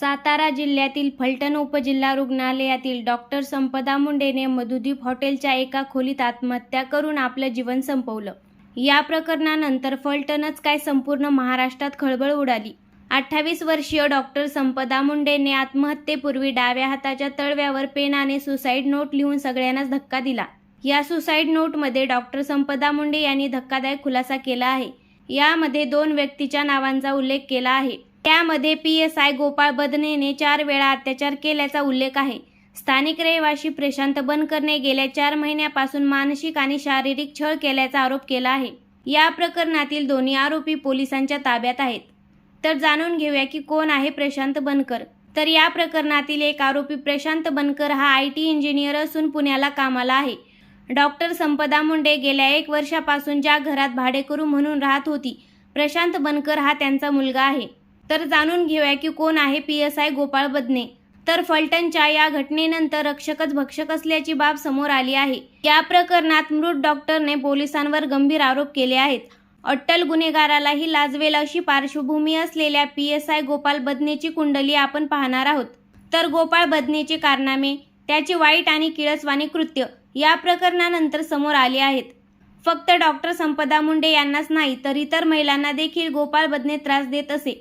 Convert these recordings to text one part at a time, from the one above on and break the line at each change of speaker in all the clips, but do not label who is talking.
सातारा जिल्ह्यातील फलटण उपजिल्हा रुग्णालयातील डॉक्टर संपदा मुंडेने मधुदीप हॉटेलच्या एका खोलीत आत्महत्या करून आपलं जीवन संपवलं. या प्रकरणानंतर फलटणच काय संपूर्ण महाराष्ट्रात खळबळ उडाली. अठ्ठावीस वर्षीय डॉक्टर संपदा मुंडेने आत्महत्येपूर्वी डाव्या हाताच्या तळव्यावर पेनाने सुसाईड नोट लिहून सगळ्यांनाच धक्का दिला. या सुसाईड नोटमध्ये डॉक्टर संपदा मुंडे यांनी धक्कादायक खुलासा केला आहे. यामध्ये दोन व्यक्तीच्या नावांचा उल्लेख केला आहे. त्यामध्ये पी एस आय गोपाळ बदनेने चार वेळा अत्याचार केल्याचा उल्लेख आहे. स्थानिक रहिवासी प्रशांत बनकरने गेल्या चार महिन्यापासून मानसिक आणि शारीरिक छळ केल्याचा आरोप केला आहे. या प्रकरणातील दोन्ही आरोपी पोलिसांच्या ताब्यात आहेत. तर जाणून घेऊया की कोण आहे प्रशांत बनकर. तर या प्रकरणातील एक आरोपी प्रशांत बनकर हा आय टी इंजिनियर असून पुण्याला कामाला आहे. डॉक्टर संपदा मुंडे गेल्या एक वर्षापासून ज्या घरात भाडेकरू म्हणून राहत होती प्रशांत बनकर हा त्यांचा मुलगा आहे. तर जाणून घेऊया की कोण आहे P S I Gopal Badne. तर फलटणच्या या घटनेनंतर रक्षकच भक्षक असल्याची बाब समोर आली आहे. या प्रकरणात मृत डॉक्टरने पोलिसांवर गंभीर आरोप केले आहेत. अट्टल गुन्हेगारालाही लाजवेल अशी पार्श्वभूमी असलेल्या पी एस आय गोपाल बदनेची कुंडली आपण पाहणार आहोत. तर गोपाळ बदनेचे कारनामे त्याचे वाईट आणि किळसवाणी कृत्य या प्रकरणानंतर समोर आले आहेत. फक्त डॉक्टर संपदा मुंडे यांनाच नाही तर इतर महिलांना देखील गोपाळ बदने त्रास देत असे.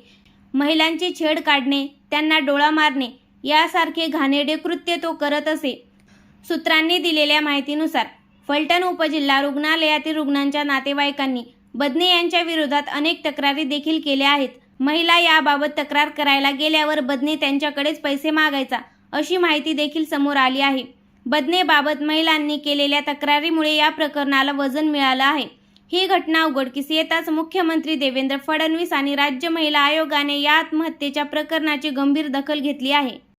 महिलांची छेड काढणे त्यांना डोळा मारणे यासारखे घाणेरडे कृत्य तो करत असे. सूत्रांनी दिलेल्या माहितीनुसार फलटण उपजिल्हा रुग्णालयातील रुग्णांच्या नातेवाईकांनी बदने यांच्या विरोधात अनेक तक्रारी देखील केल्या आहेत. महिला याबाबत तक्रार करायला गेल्यावर बदने त्यांच्याकडेच पैसे मागायचा अशी माहिती देखील समोर आली आहे. बदनेबाबत महिलांनी केलेल्या तक्रारीमुळे या प्रकरणाला वजन मिळालं आहे. ही घटना उघडकीस येताच मुख्यमंत्री देवेंद्र फडणवीस आणि राज्य महिला आयोगाने या आत्महत्येच्या प्रकरणाची गंभीर दखल घेतली आहे.